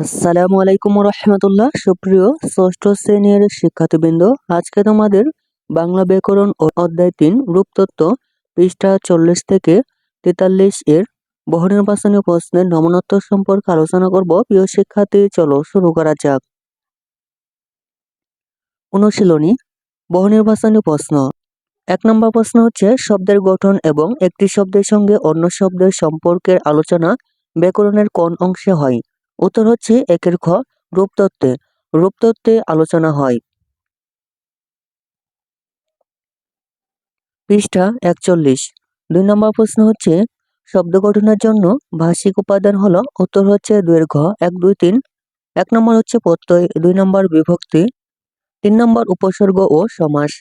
আসসালামু আলাইকুম রহমতুল্লাহ সুপ্রিয় ষষ্ঠ শ্রেণির শিক্ষার্থীবৃন্দ, আজকে তোমাদের বাংলা ব্যাকরণ ও অধ্যায় তিন, রূপতত্ত্ব পৃষ্ঠা চল্লিশ থেকে তেতাল্লিশ এর বহুনির্বাচনী প্রশ্নের নমনত্ব সম্পর্কে আলোচনা করব। প্রিয় শিক্ষার্থী, চলো শুরু করা যাক। অনুশীলনী, বহুনির্বাচনী প্রশ্ন। এক নম্বর প্রশ্ন হচ্ছে, শব্দের গঠন এবং একটি শব্দের সঙ্গে অন্য শব্দের সম্পর্কের আলোচনা ব্যাকরণের কোন অংশে হয়? উত্তর হচ্ছে একের খ রূপতত্ত্বে। রূপতত্ত্বে আলোচনা হয়। পৃষ্ঠা একচল্লিশ। দুই নম্বর প্রশ্ন হচ্ছে, শব্দ গঠনের জন্য ভাষিক উপাদান হলো, উত্তর হচ্ছে দুয়ের ঘ, এক, দুই, তিন। এক নম্বর হচ্ছে প্রত্যয়, দুই নম্বর বিভক্তি, তিন নম্বর উপসর্গ ও সমাস।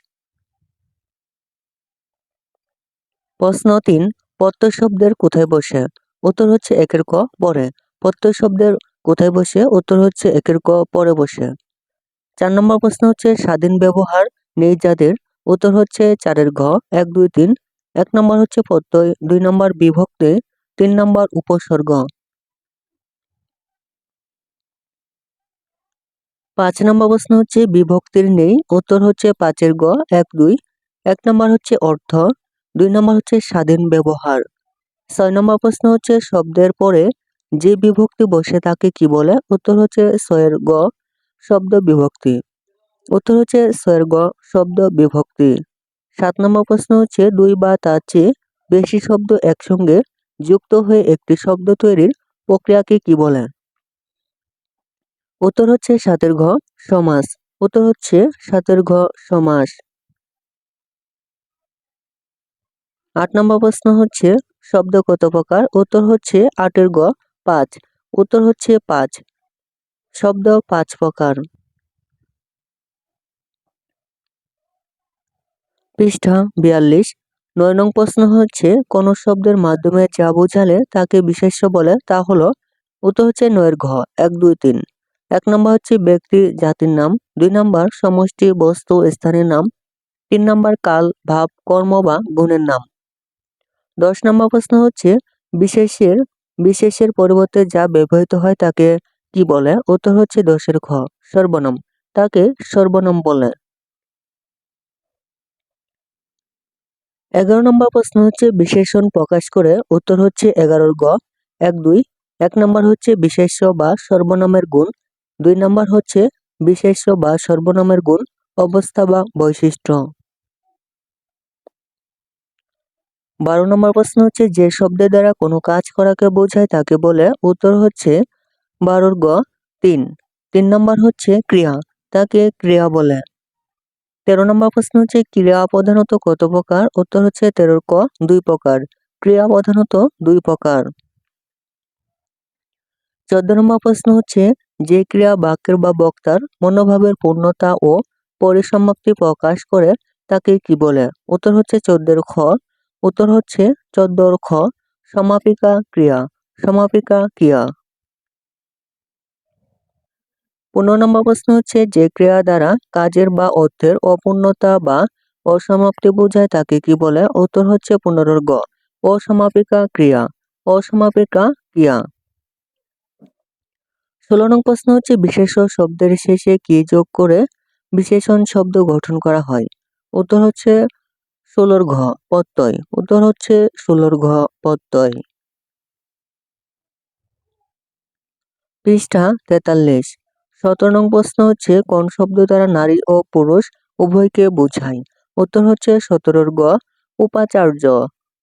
প্রশ্ন তিন, প্রত্যয় শব্দের কোথায় বসে? উত্তর হচ্ছে একের ক পরে। প্রত্যয় শব্দের কোথায় বসে? উত্তর হচ্ছে একের ক, পরে বসে। চার নম্বর প্রশ্ন হচ্ছে, স্বাধীন ব্যবহার নেই যাদের। উত্তর হচ্ছে চারের ঘ, এক, দুই, তিন। এক নম্বর হচ্ছে প্রত্যয়, দুই নম্বর বিভক্তি, তিন নম্বর উপসর্গ। পাঁচ নম্বর প্রশ্ন হচ্ছে, বিভক্তির নেই। উত্তর হচ্ছে পাঁচের গ, এক, দুই। এক নম্বর হচ্ছে অর্থ, দুই নম্বর হচ্ছে স্বাধীন ব্যবহার। ছয় নম্বর প্রশ্ন হচ্ছে, শব্দের পরে যে বিভক্তি বসে তাকে কি বলে? উত্তর হচ্ছে ছয়ের গ শব্দ বিভক্তি। উত্তর হচ্ছে ছয়ের গ শব্দ বিভক্তি। সাত নম্বর প্রশ্ন হচ্ছে, দুই বা তার চেয়ে বেশি শব্দ একসঙ্গে যুক্ত হয়ে একটি শব্দ তৈরির প্রক্রিয়াকে কি বলে? উত্তর হচ্ছে সাতের ঘ সমাস। উত্তর হচ্ছে সাতের ঘ সমাস। আট নম্বর প্রশ্ন হচ্ছে, শব্দ কত প্রকার? উত্তর হচ্ছে আটের গ পাঁচ। উত্তর হচ্ছে পাঁচ। শব্দ পাঁচ প্রকার। পৃষ্ঠা বিয়াল্লিশ। নয় নং প্রশ্ন হচ্ছে, কোন শব্দের মাধ্যমে যা বোঝালে তাকে বিশেষ্য বলে, তা হলো, উত্তর হচ্ছে নয়ের ঘ, এক, দুই, তিন। এক নম্বর হচ্ছে ব্যক্তি, জাতির নাম। দুই নম্বর সমষ্টি, বস্তু, স্থানের নাম। তিন নম্বর কাল, ভাব, কর্ম বা গুণের নাম। দশ নম্বর প্রশ্ন হচ্ছে, বিশেষের বিশেষের পরিবর্তে যা ব্যবহৃত হয় তাকে কি বলে? উত্তর হচ্ছে দশের খ সর্বনাম। তাকে সর্বনাম বলে। এগারো নম্বর প্রশ্ন হচ্ছে বিশেষণ প্রকাশ করে উত্তর হচ্ছে এগারোর গ এক, দুই। এক নম্বর হচ্ছে বিশেষ্য বা সর্বনামের গুণ। দুই নম্বর হচ্ছে বিশেষ্য বা সর্বনামের গুণ, অবস্থা বা বৈশিষ্ট্য। বারো নম্বর প্রশ্ন হচ্ছে, যে শব্দের দ্বারা কোনো কাজ করাকে বোঝায় তাকে বলে উত্তর হচ্ছে বারোর গ, তিন। তিন নম্বর হচ্ছে ক্রিয়া, তাকে ক্রিয়া বলে। তেরো নম্বর প্রশ্ন হচ্ছে, ক্রিয়া প্রধানত কত প্রকার? উত্তর হচ্ছে তেরোর ক, দুই প্রকার। ক্রিয়া প্রধানত দুই প্রকার। চোদ্দ নম্বর প্রশ্ন হচ্ছে, যে ক্রিয়া বাক্যের বা বক্তার মনোভাবের পূর্ণতা ও পরিসমাপ্তি প্রকাশ করে তাকে কি বলে? উত্তর হচ্ছে চোদ্দের খ উত্তর হচ্ছে চোদ্দর খ, সমাপিকা ক্রিয়া সমাপিকা ক্রিয়া। পনেরো নম্বর প্রশ্ন হচ্ছে যে ক্রিয়া দ্বারা কাজের বা অর্থের অপূর্ণতা বা অসমাপ্তি বোঝায় তাকে কি বলে? উত্তর হচ্ছে পনেরোর গ, অসমাপিকা ক্রিয়া অসমাপিকা ক্রিয়া। ষোলো নং প্রশ্ন হচ্ছে বিশেষ শব্দের শেষে কি যোগ করে বিশেষণ শব্দ গঠন করা হয়? উত্তর হচ্ছে ষোলোর ঘ প্রত্যয় উত্তর হচ্ছে ষোলোর ঘ প্রত্যয় পৃষ্ঠা তেতাল্লিশ। সতেরো নং প্রশ্ন হচ্ছে, কোন শব্দ দ্বারা নারী ও পুরুষ উভয়কে বোঝায়? উত্তর হচ্ছে সতেরোর গ উপাচার্য।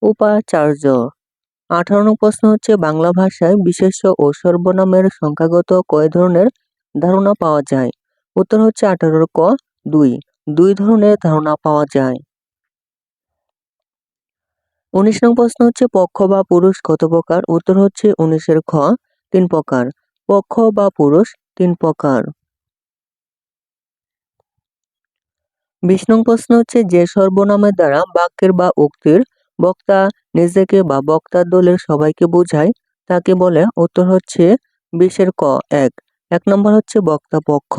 উপাচার্য। আঠারো নং প্রশ্ন হচ্ছে, বাংলা ভাষায় বিশেষ্য ও সর্বনামের সংখ্যাগত কয় ধরনের ধারণা পাওয়া যায়? উত্তর হচ্ছে আঠারোর ক, দুই। দুই ধরনের ধারণা পাওয়া যায়। উনিশ নং প্রশ্ন হচ্ছে পক্ষ বা পুরুষ কত প্রকার? উত্তর হচ্ছে উনিশের খ, তিন প্রকার। পক্ষ বা পুরুষ, তিন প্রকার। বিশ নং প্রশ্ন হচ্ছে যে সর্বনামের দ্বারা বাক্যের বা উক্তির বক্তা নিজেকে বা বক্তার দলের সবাইকে বোঝায়, তাকে বলে। উত্তর হচ্ছে বিশের ক, এক। এক নম্বর হচ্ছে বক্তা পক্ষ।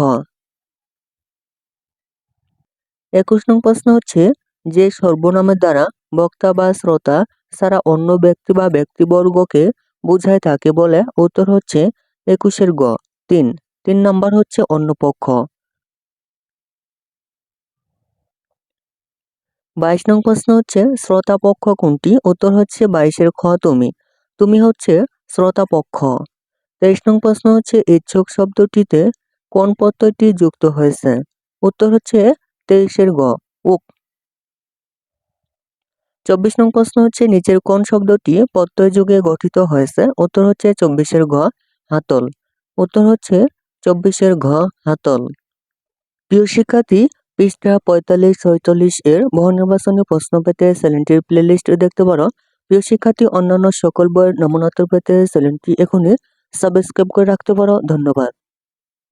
একুশ নং প্রশ্ন হচ্ছে যে সর্বনামের দ্বারা বক্তা বা শ্রোতা ছাড়া অন্য ব্যক্তি বা ব্যক্তিবর্গকে বোঝায় থাকে বলে উত্তর হচ্ছে একুশের গ, তিন। তিন নম্বর হচ্ছে অন্য পক্ষ বাইশ নং প্রশ্ন হচ্ছে, শ্রোতা পক্ষ কোনটি? উত্তর হচ্ছে বাইশের খ, তুমি। তুমি হচ্ছে শ্রোতা পক্ষ। তেইশ নং প্রশ্ন হচ্ছে, ইচ্ছুক শব্দটিতে কোন পত্রটি যুক্ত হয়েছে? উত্তর হচ্ছে তেইশের গ উক চব্বিশ নং প্রশ্ন হচ্ছে, নিচের কোন শব্দটি প্রত্যয় যুগে গঠিত হয়েছে? উত্তর হচ্ছে, চব্বিশের ঘ হাতল। উত্তর হচ্ছে, চব্বিশের ঘ হাতল। প্রিয় শিক্ষার্থী, পৃষ্ঠা পঁয়তাল্লিশ ছয়চল্লিশ এর বহু নির্বাচনী প্রশ্ন পেতে চ্যানেলটির প্লেলিস্ট দেখতে পারো। প্রিয় শিক্ষার্থী, অন্যান্য সকল বইয়ের নমুনাত্র পেতে চ্যানেলটি এখনই সাবস্ক্রাইব করে রাখতে পারো। ধন্যবাদ।